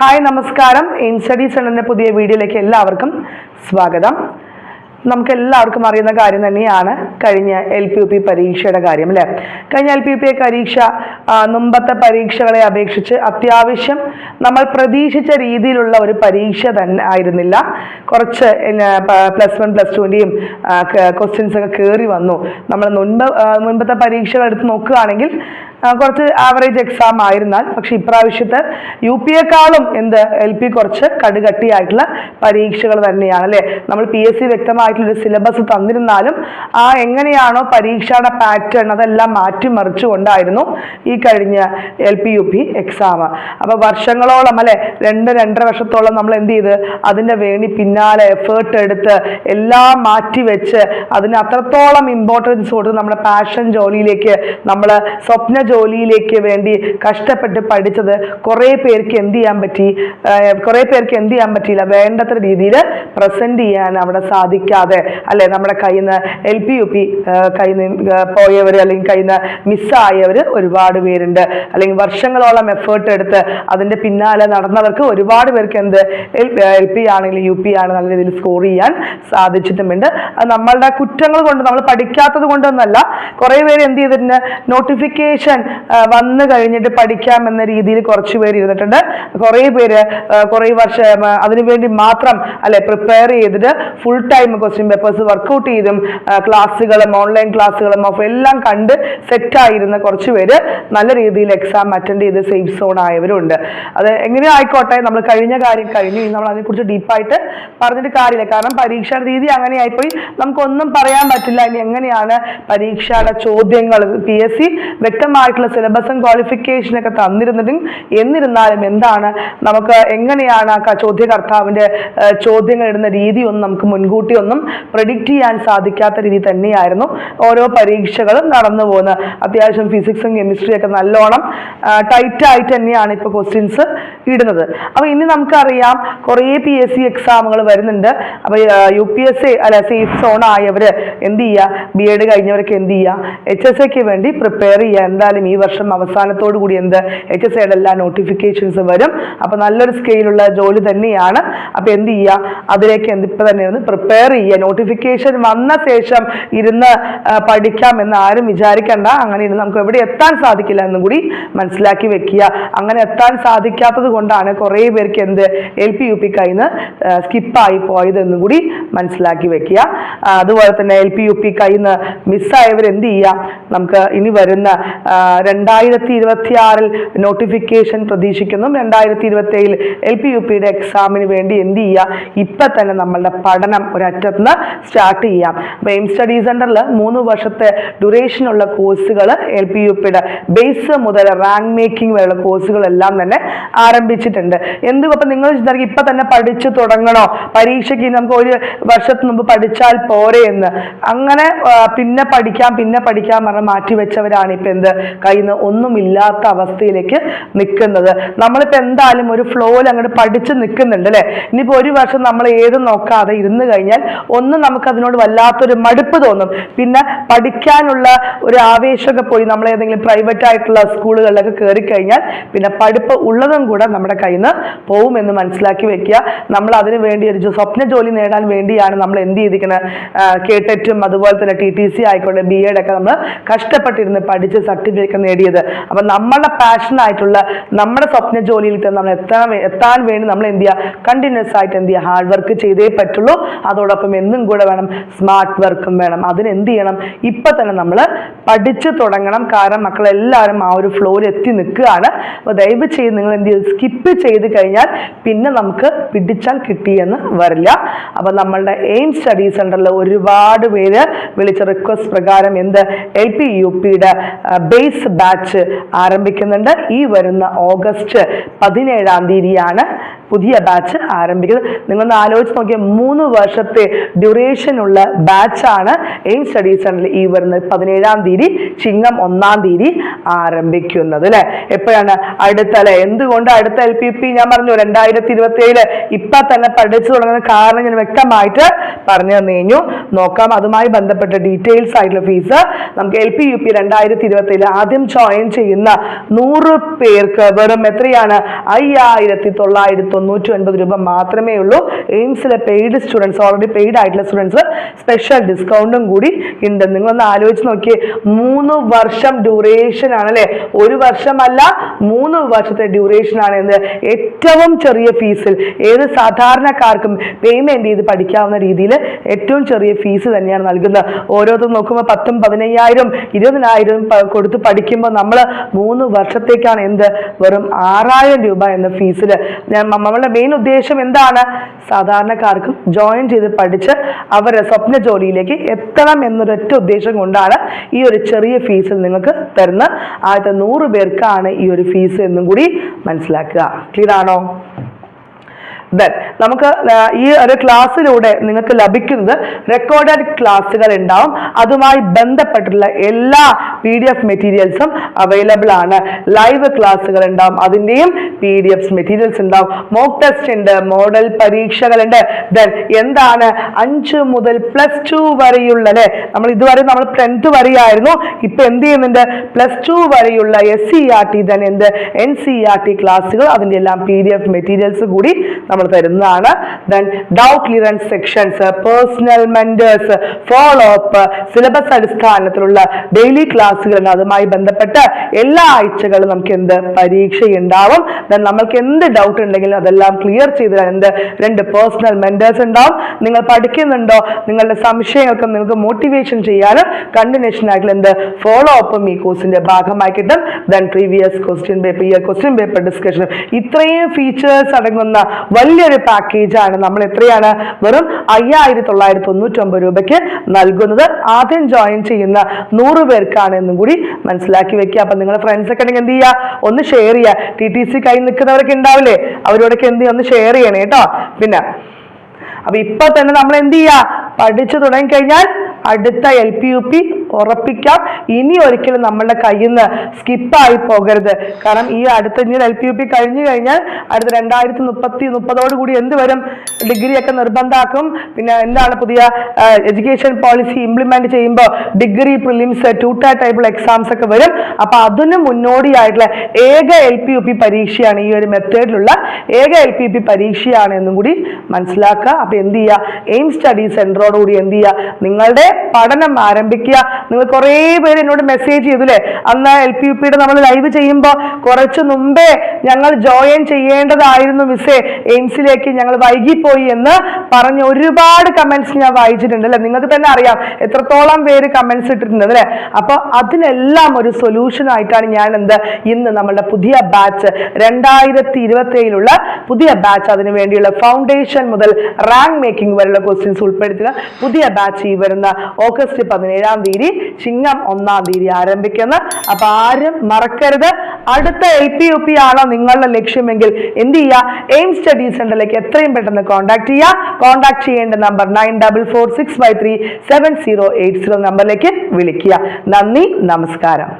Hi നമസ്കാരം. In studies എന്ന പുതിയ വീഡിയോയിലേക്ക് എല്ലാവർക്കും സ്വാഗതം. നമുക്ക് എല്ലാവർക്കും അറിയുന്ന കാര്യം തന്നെയാണ് കഴിഞ്ഞ എൽ പി യു പി പരീക്ഷയുടെ കാര്യം അല്ലേ? കഴിഞ്ഞ എൽ പി യു പി പരീക്ഷ മുമ്പത്തെ പരീക്ഷകളെ അപേക്ഷിച്ച് അത്യാവശ്യം നമ്മൾ പ്രതീക്ഷിച്ച രീതിയിലുള്ള ഒരു പരീക്ഷ തന്നെ ആയിരുന്നില്ല. കുറച്ച് പ്ലസ് വൺ പ്ലസ് ടുവിന്റെയും ക്വസ്റ്റ്യൻസ് ഒക്കെ കയറി വന്നു. നമ്മൾ മുൻപ് മുൻപത്തെ പരീക്ഷകൾ എടുത്ത് നോക്കുകയാണെങ്കിൽ കുറച്ച് ആവറേജ് എക്സാം ആയിരുന്നാൽ പക്ഷെ ഇപ്രാവശ്യത്തെ യു പി എക്കാളും എന്ത് എൽ പി കുറച്ച് കടുകട്ടിയായിട്ടുള്ള പരീക്ഷകൾ തന്നെയാണ് അല്ലേ? നമ്മൾ പി എസ് സി വ്യക്തമായിട്ടുള്ളൊരു സിലബസ് തന്നിരുന്നാലും ആ എങ്ങനെയാണോ പരീക്ഷയുടെ പാറ്റേൺ അതെല്ലാം മാറ്റിമറിച്ചുകൊണ്ടായിരുന്നു ഈ കഴിഞ്ഞ L P U P exam അപ്പോൾ വർഷങ്ങളോളം അല്ലെ? രണ്ട് രണ്ടര വർഷത്തോളം നമ്മൾ എന്ത് ചെയ്ത്? അതിന്റെ വേണ്ടി പിന്നാലെ എഫേർട്ട് എടുത്ത് എല്ലാം മാറ്റി വെച്ച് അതിന് അത്രത്തോളം ഇമ്പോർട്ടൻസ് കൊടുത്ത് നമ്മുടെ പാഷൻ ജോലിയിലേക്ക് നമ്മൾ സ്വപ്ന ജോലിയിലേക്ക് വേണ്ടി കഷ്ടപ്പെട്ട് പഠിച്ചത് കുറേ പേർക്ക് എന്ത് ചെയ്യാൻ പറ്റി? കുറേ പേർക്ക് എന്ത് ചെയ്യാൻ പറ്റിയില്ല? വേണ്ടത്ര രീതിയിൽ പ്രസന്റ് ചെയ്യാൻ അവിടെ സാധിക്കാതെ അല്ലെ? നമ്മുടെ കയ്യിൽ നിന്ന് എൽ പി യു പി കയ്യിൽ നിന്ന് പോയവർ അല്ലെങ്കിൽ കയ്യിൽ നിന്ന് മിസ്സായവർ ഒരുപാട് പേരുണ്ട്. അല്ലെങ്കിൽ വർഷങ്ങളോളം എഫേർട്ട് എടുത്ത് അതിന്റെ പിന്നാലെ നടന്നവർക്ക് ഒരുപാട് പേർക്ക് എന്ത്? എൽ പി ആണെങ്കിലും യു പി ആണ് നല്ല രീതിയിൽ സ്കോർ ചെയ്യാൻ സാധിച്ചിട്ടുമുണ്ട്. നമ്മളുടെ കുറ്റങ്ങൾ കൊണ്ട് നമ്മൾ പഠിക്കാത്തത് കൊണ്ടൊന്നല്ല കുറേ പേര് എന്ത് ചെയ്തിട്ടുണ്ട്? നോട്ടിഫിക്കേഷൻ വന്നു കഴിഞ്ഞിട്ട് പഠിക്കാമെന്ന രീതിയിൽ കുറച്ച് പേര് ഇരുന്നിട്ടുണ്ട്. കുറേ പേര് കുറെ വർഷം അതിനുവേണ്ടി മാത്രം അല്ലെ പ്രിപ്പയർ ചെയ്തിട്ട് full time question papers work out ചെയ്തും ക്ലാസ്സുകളും ഓൺലൈൻ ക്ലാസ്സുകളും ഒക്കെ എല്ലാം കണ്ട് സെറ്റായിരുന്ന കുറച്ച് പേര് നല്ല രീതിയിൽ എക്സാം അറ്റൻഡ് ചെയ്ത് സേഫ് സോൺ ആയവരുണ്ട്. അത് എങ്ങനെയോ ആയിക്കോട്ടെ നമ്മൾ കഴിഞ്ഞ കാര്യം കഴിഞ്ഞു. നമ്മൾ അതിനെക്കുറിച്ച് ഡീപ്പായിട്ട് പറഞ്ഞിട്ട് കാര്യമില്ല. കാരണം പരീക്ഷാ രീതി അങ്ങനെ ആയിപ്പോയി. നമുക്കൊന്നും പറയാൻ പറ്റില്ല. ഇനി എങ്ങനെയാണ് പരീക്ഷയുടെ ചോദ്യങ്ങൾ പി എസ് സി വ്യക്തമായിട്ടുള്ള സിലബസും ക്വാളിഫിക്കേഷനൊക്കെ തന്നിരുന്നിട്ടും എന്നിരുന്നാലും എന്താണ്? നമുക്ക് എങ്ങനെയാണ് ആ ചോദ്യകർത്താവിന്റെ ചോദ്യങ്ങൾ ഇടുന്ന രീതി ഒന്നും നമുക്ക് മുൻകൂട്ടി ഒന്നും പ്രഡിക്റ്റ് ചെയ്യാൻ സാധിക്കാത്ത രീതി തന്നെയായിരുന്നു ഓരോ പരീക്ഷകളും നടന്നു പോകുന്നത്. അത്യാവശ്യം ഫിസിക്സും കെമിസ്ട്രിയും ഒക്കെ നല്ലോണം ടൈറ്റ് ആയിട്ട് തന്നെയാണ് ഇപ്പോൾ ക്വസ്റ്റ്യൻസ് ഇടുന്നത്. അപ്പോൾ ഇനി നമുക്കറിയാം കുറേ പി എസ് സി എക്സാമുകൾ വരുന്നുണ്ട്. അപ്പോൾ യു പി എസ് സി അല്ല സേഫ് സോൺ ആയവർ എന്ത് ചെയ്യുക? ബി എഡ് കഴിഞ്ഞവരൊക്കെ എന്ത് ചെയ്യുക? എച്ച് എസ് എക്ക് വേണ്ടി പ്രിപ്പയർ ചെയ്യുക. എന്തായാലും ഈ വർഷം അവസാനത്തോടു കൂടി എന്ത് എച്ച് എസ് എല്ലാ നോട്ടിഫിക്കേഷൻസ് വരും. അപ്പോൾ നല്ലൊരു സ്കെയിലുള്ള ജോലി തന്നെയാണ്. അപ്പോൾ എന്ത് ചെയ്യുക അതിലേക്ക് എന്ത് തന്നെ ഒന്ന് പ്രിപ്പയർ ചെയ്യുക നോട്ടിഫിക്കേഷൻ വന്ന ശേഷം ഇരുന്ന് പഠിക്കാം എന്ന് ആരും വിചാരിക്കണ്ട. അങ്ങനെ ഇരുന്ന് നമുക്ക് എവിടെ എത്താൻ സാധിക്കില്ല എന്നും കൂടി മനസ്സിലാക്കി വെക്കുക. അങ്ങനെ എത്താൻ സാധിക്കാത്തത് കൊണ്ടാണ് കുറേ പേർക്ക് എന്ത് എൽ പി യു പി കയ്യിൽ നിന്ന് സ്കിപ്പായി പോയതെന്നും കൂടി മനസ്സിലാക്കി വെക്കുക. അതുപോലെ തന്നെ എൽ പി യു പി കയ്യിൽ നിന്ന് മിസ്സായവർ എന്ത് ചെയ്യുക നമുക്ക് ഇനി വരുന്ന രണ്ടായിരത്തി ഇരുപത്തി ആറിൽ നോട്ടിഫിക്കേഷൻ പ്രതീക്ഷിക്കുന്നു. രണ്ടായിരത്തി ഇരുപത്തി ഏഴിൽ എൽ പി യു പിയുടെ എക്സാമിന് വേണ്ടി എന്ത് ചെയ്യുക ഇപ്പം തന്നെ നമ്മളുടെ പഠനം ഒരറ്റത്ത് നിന്ന് സ്റ്റാർട്ട് ചെയ്യാം അപ്പോൾ എയിം സ്റ്റഡി സെന്ററിൽ മൂന്ന് വർഷത്തെ ഡ്യൂറേഷനുള്ള കോഴ്സുകൾ എൽ പി യു പിയുടെ ബേസ് മുതൽ റാങ്ക് മേക്കിംഗ് വരെയുള്ള കോഴ്സുകളെല്ലാം തന്നെ ആരംഭിച്ചിട്ടുണ്ട്. എന്ത് അപ്പം നിങ്ങൾ ഇപ്പം തന്നെ പഠിച്ചു തുടങ്ങണോ? പരീക്ഷയ്ക്ക് നമുക്ക് ഒരു വർഷത്തിന് മുമ്പ് പഠിച്ചാൽ പോരെ എന്ന്. അങ്ങനെ പിന്നെ പഠിക്കാം പിന്നെ പഠിക്കാം പറഞ്ഞ് മാറ്റിവെച്ചവരാണ് ഇപ്പം എന്ത്? കയ്യിൽ നിന്ന് ഒന്നുമില്ലാത്ത അവസ്ഥയിലേക്ക് നിൽക്കുന്നത്. നമ്മളിപ്പോൾ എന്തായാലും ഒരു ഫ്ലോയിൽ അങ്ങോട്ട് പഠിച്ച് നിൽക്കുന്നുണ്ട് അല്ലേ? ഇനിയിപ്പോൾ ഒരു വർഷം നമ്മൾ ഏതും നോക്കാതെ ഇരുന്ന് കഴിഞ്ഞാൽ ഒന്നും നമുക്ക് അതിനോട് വല്ലാത്തൊരു മടുപ്പ് തോന്നും. പിന്നെ പഠിക്കാനുള്ള ഒരു ആവേശമൊക്കെ പോയി നമ്മൾ ഏതെങ്കിലും പ്രൈവറ്റ് ആയിട്ടുള്ള സ്കൂളുകളിലൊക്കെ കയറി കഴിഞ്ഞാൽ പിന്നെ പഠിപ്പ് ഉള്ളതും കൂടെ നമ്മുടെ കയ്യിൽ നിന്ന് പോകുമെന്ന് മനസ്സിലാക്കി വെക്കുക. നമ്മൾ അതിന് വേണ്ടി ഒരു സ്വപ്ന ജോലി നേടാൻ വേണ്ടിയാണ് നമ്മൾ എന്ത് ചെയ്തിരിക്കുന്നത് കേട്ടെറ്റും അതുപോലെ തന്നെ ടി ടി സി ആയിക്കോട്ടെ ബി എഡ് ഒക്കെ നമ്മൾ കഷ്ടപ്പെട്ടിരുന്ന് പഠിച്ച് സർട്ടിഫിക്കറ്റ് നേടിയത്. അപ്പം നമ്മളുടെ പാഷനായിട്ടുള്ള നമ്മുടെ സ്വപ്ന ജോലിയിൽ തന്നെ നമ്മൾ എത്താൻ എത്താൻ വേണ്ടി നമ്മൾ എന്ത് ചെയ്യുക കണ്ടിന്യൂസ് ആയിട്ട് എന്ത് ചെയ്യുക ഹാർഡ് വർക്ക് ചെയ്തേ പറ്റുള്ളൂ. അതോടൊപ്പം എന്നും കൂടെ വേണം സ്മാർട്ട് വർക്കും വേണം. അതിന് എന്ത് ചെയ്യണം? ഇപ്പം തന്നെ നമ്മൾ പഠിച്ചു തുടങ്ങണം. കാരണം മക്കളെല്ലാവരും ആ ഒരു ഫ്ലോയിൽ എത്തി നിൽക്കുകയാണ്. അപ്പോൾ ദയവ് ചെയ്ത് നിങ്ങൾ എന്ത് ചെയ്ത് സ്കിപ്പ് ചെയ്ത് കഴിഞ്ഞാൽ പിന്നെ നമുക്ക് പിടിച്ചാൽ കിട്ടിയെന്ന് വരില്ല. അപ്പോൾ നമ്മളുടെ എയിം സ്റ്റഡി സെന്ററിൽ ഒരുപാട് പേര് വിളിച്ച റിക്വസ്റ്റ് പ്രകാരം എന്ത്? എൽ പി യു പിയുടെ ബേസ് ബാച്ച് ആരംഭിക്കുന്നുണ്ട്. ഈ വരുന്ന ഓഗസ്റ്റ് പതിനേഴാം തീയതിയാണ് പുതിയ ബാച്ച് ആരംഭിക്കുന്നത്. നിങ്ങളൊന്ന് ആലോചിച്ച് നോക്കിയാൽ മൂന്ന് വർഷത്തെ ഡ്യൂറേഷനുള്ള ബാച്ചാണ് എയിം സ്റ്റഡി സെന്ററിൽ ഈ വരുന്ന പതിനേഴാം തീയതി ചിങ്ങം ഒന്നാം തീയതി ആരംഭിക്കുന്നത് അല്ലെ? എപ്പോഴാണ്? അടുത്ത അല്ലെ? എന്തുകൊണ്ട് അടുത്ത എൽ പി പി ഞാൻ പറഞ്ഞു രണ്ടായിരത്തി ഇരുപത്തി ഏഴിൽ ഇപ്പൊ തന്നെ പഠിച്ചു തുടങ്ങുന്ന കാരണം ഞാൻ വ്യക്തമായിട്ട് പറഞ്ഞു തന്നു കഴിഞ്ഞു നോക്കാം അതുമായി ബന്ധപ്പെട്ട ഡീറ്റെയിൽസ് ആയിട്ടുള്ള ഫീസ് നമുക്ക് എൽ പി യു പി രണ്ടായിരത്തി ഇരുപത്തി ഏഴിൽ ആദ്യം ജോയിൻ ചെയ്യുന്ന നൂറ് പേർക്ക് വെറും എത്രയാണ്? അയ്യായിരത്തി തൊള്ളായിരത്തി തൊണ്ണൂറ്റി ഒൻപത് രൂപ മാത്രമേ ഉള്ളൂ. എയിംസിലെ പെയ്ഡ് സ്റ്റുഡൻസ് ഓൾറെഡി പെയ്ഡ് ആയിട്ടുള്ള സ്റ്റുഡൻസ് സ്പെഷ്യൽ ഡിസ്കൗണ്ടും കൂടി ഉണ്ട്. നിങ്ങളൊന്ന് ആലോചിച്ച് നോക്കിയേ. മൂന്ന് വർഷം ഡ്യൂറേഷൻ ആണ് അല്ലേ ഒരു വർഷമല്ല മൂന്ന് വർഷത്തെ ഡ്യൂറേഷൻ ആണ് എന്ത്? ഏറ്റവും ചെറിയ ഫീസിൽ ഏത് സാധാരണക്കാർക്കും പേയ്മെന്റ് ചെയ്ത് പഠിക്കാവുന്ന രീതിയിൽ ഏറ്റവും ചെറിയ ഫീസ് തന്നെയാണ് നൽകുന്നത്. ഓരോരുത്തർ നോക്കുമ്പോൾ പത്തും പതിനയ്യായിരം ഇരുപതിനായിരം കൊടുത്ത് പഠിക്കുമ്പോൾ നമ്മൾ മൂന്ന് വർഷത്തേക്കാണ് എന്ത്? വെറും ആറായിരം രൂപ എന്ന ഫീസിൽ നമ്മളുടെ മെയിൻ ഉദ്ദേശം എന്താണ്? സാധാരണക്കാർക്കും ജോയിൻ ചെയ്ത് പഠിച്ച് അവരുടെ സ്വപ്ന ജോലിയിലേക്ക് എത്തണം എന്നൊരൊറ്റ ഉദ്ദേശം കൊണ്ടാണ് ഈ ഒരു ചെറിയ ഫീസിൽ നിങ്ങൾക്ക് തരുന്ന ആദ്യത്തെ നൂറ് പേർക്കാണ് ഈ ഒരു ഫീസ് എന്നും കൂടി മനസ്സിലാക്കുക. ക്ലിയർ ആണോ? ദെൻ നമുക്ക് ഈ ഒരു ക്ലാസ്സിലൂടെ നിങ്ങൾക്ക് ലഭിക്കുന്നത് റെക്കോർഡഡ് ക്ലാസ്സുകൾ ഉണ്ടാവും. അതുമായി ബന്ധപ്പെട്ടുള്ള എല്ലാ പി ഡി എഫ് മെറ്റീരിയൽസും അവൈലബിൾ ആണ്. ലൈവ് ക്ലാസ്സുകൾ ഉണ്ടാവും. അതിന്റെയും പി ഡി എഫ് മെറ്റീരിയൽസ് ഉണ്ടാവും. മോക്ക് ടെസ്റ്റ് ഉണ്ട് മോഡൽ പരീക്ഷകളുണ്ട് ദെൻ എന്താണ്? അഞ്ച് മുതൽ പ്ലസ് ടു വരെയുള്ള അല്ലെ? നമ്മൾ ഇതുവരെ നമ്മൾ ടെൻത്ത് വരെയായിരുന്നു. ഇപ്പൊ എന്ത് ചെയ്യുന്നുണ്ട്? പ്ലസ് ടു വരെയുള്ള S C R T then എന്ത്? എൻ സി ആർ ടി ക്ലാസ്സുകൾ അതിന്റെ എല്ലാം പി ഡി എഫ് മെറ്റീരിയൽസ് കൂടി നമ്മൾ തരുന്നതാണ്. Then doubt clearance sections personal mentors follow up syllabus അടിസ്ഥാനത്തിലുള്ള ഡെയിലി ക്ലാസ്സുകൾ അതുമായി ബന്ധപ്പെട്ട് എല്ലാ ആഴ്ചകളും നമുക്ക് എന്ത് പരീക്ഷ ഉണ്ടാവും ദെൻ നമ്മൾക്ക് എന്ത് ഡൗട്ട് ഉണ്ടെങ്കിലും അതെല്ലാം ക്ലിയർ ചെയ്ത് എന്ത്? രണ്ട് പേഴ്സണൽ മെന്റേഴ്സ് ഉണ്ടാവും. നിങ്ങൾ പഠിക്കുന്നുണ്ടോ? നിങ്ങളുടെ സംശയങ്ങൾക്കും നിങ്ങൾക്ക് മോട്ടിവേഷൻ ചെയ്യാനും കണ്ടിന്യൂഷൻ ആയിട്ടുള്ള എന്ത്? ഫോളോ അപ്പും ഈ കോഴ്സിന്റെ ഭാഗമായി കിട്ടും. ദെൻ പ്രീവിയസ് ക്വസ്റ്റ്യൻ പേപ്പർ ഈ ക്വസ്റ്റ്യൻ പേപ്പർ ഡിസ്കഷനും ഇത്രയും ഫീച്ചേഴ്സ് അടങ്ങുന്ന വലിയൊരു പാക്കേജാണ് നമ്മൾ എത്രയാണ്? വെറും അയ്യായിരത്തി തൊള്ളായിരത്തി തൊണ്ണൂറ്റി ഒമ്പത് രൂപയ്ക്ക് നൽകുന്നത്. ആദ്യം ജോയിൻ ചെയ്യുന്ന നൂറ് പേർക്കാണ് എന്നും കൂടി മനസ്സിലാക്കി വെക്കുക. അപ്പൊ നിങ്ങളുടെ ഫ്രണ്ട്സ് ഒക്കെ ഉണ്ടെങ്കിൽ എന്ത് ചെയ്യുക? ഒന്ന് ഷെയർ ചെയ്യുക. ടി ടി സി കൈ നിൽക്കുന്നവരൊക്കെ ഉണ്ടാവില്ലേ? അവരോടൊക്കെ എന്ത് ചെയ്യുക? ഒന്ന് ഷെയർ ചെയ്യണേ കേട്ടോ പിന്നെ അപ്പൊ ഇപ്പൊ തന്നെ നമ്മൾ എന്ത് ചെയ്യുക? പഠിച്ചു തുടങ്ങിക്കഴിഞ്ഞാൽ അടുത്ത എൽ പി യു പി ഉറപ്പിക്കാം. ഇനി ഒരിക്കലും നമ്മളുടെ കയ്യിൽ നിന്ന് സ്കിപ്പായി പോകരുത്. കാരണം ഈ അടുത്ത ഇനി എൽ പി യു പി കഴിഞ്ഞു കഴിഞ്ഞാൽ അടുത്ത രണ്ടായിരത്തി മുപ്പത്തി മുപ്പതോട് കൂടി എന്ത് വരും? ഡിഗ്രിയൊക്കെ നിർബന്ധമാക്കും. പിന്നെ എന്താണ് പുതിയ എഡ്യൂക്കേഷൻ പോളിസി ഇംപ്ലിമെന്റ് ചെയ്യുമ്പോൾ ഡിഗ്രി പ്രിലിംസ് ടൂട്ട ടൈപ്പുള്ള എക്സാംസ് ഒക്കെ വരും. അപ്പൊ അതിന് മുന്നോടിയായിട്ടുള്ള ഏക എൽ പി യു പി പരീക്ഷയാണ് ഈ ഒരു മെത്തേഡിലുള്ള ഏക എൽ പി യു പി പരീക്ഷയാണ് എന്നും കൂടി മനസ്സിലാക്കുക. അപ്പൊ എന്ത് ചെയ്യുക? എയിം സ്റ്റഡി സെന്ററോടുകൂടി എന്ത് ചെയ്യുക? നിങ്ങളുടെ പഠനം ആരംഭിക്കുക. നിങ്ങൾ കുറേ പേര് എന്നോട് മെസ്സേജ് ചെയ്തു അല്ലേ അന്ന് എൽ പി യു പിയുടെ നമ്മൾ ലൈവ് ചെയ്യുമ്പോൾ കുറച്ച് മുമ്പേ ഞങ്ങൾ ജോയിൻ ചെയ്യേണ്ടതായിരുന്നു മിസ്സേ. എയിംസിലേക്ക് ഞങ്ങൾ വൈകിപ്പോയി എന്ന് പറഞ്ഞ് ഒരുപാട് കമന്റ്സ് ഞാൻ വായിച്ചിട്ടുണ്ട് അല്ലെ? നിങ്ങൾക്ക് തന്നെ അറിയാം എത്രത്തോളം പേര് കമന്റ്സ് ഇട്ടിട്ടുണ്ട് അല്ലേ? അപ്പോൾ അതിനെല്ലാം ഒരു സൊല്യൂഷൻ ആയിട്ടാണ് ഞാൻ എന്ത് ഇന്ന് നമ്മളുടെ പുതിയ ബാച്ച് രണ്ടായിരത്തി ഇരുപത്തി ഏഴിലുള്ള പുതിയ ബാച്ച് അതിനു വേണ്ടിയുള്ള ഫൗണ്ടേഷൻ മുതൽ റാങ്ക് മേക്കിംഗ് വരെയുള്ള ക്വസ്റ്റ്യൻസ് ഉൾപ്പെടുത്തിയ പുതിയ ബാച്ച് ഈ വരുന്ന ഓഗസ്റ്റ് പതിനേഴാം തീയതി ചിങ്ങം ഒന്നാം തീയതി ആരംഭിക്കുന്നത് അപ്പൊ ആരും മറക്കരുത്. അടുത്ത എൽ പി യു പി ആണോ നിങ്ങളുടെ ലക്ഷ്യമെങ്കിൽ എന്ത് ചെയ്യുക? എയിം സ്റ്റഡി സെന്ററിലേക്ക് എത്രയും പെട്ടെന്ന് കോൺടാക്ട് ചെയ്യുക. കോൺടാക്ട് ചെയ്യേണ്ട number nine double four six five three seven zero eight zero നമ്പറിലേക്ക് വിളിക്കുക. നന്ദി നമസ്കാരം.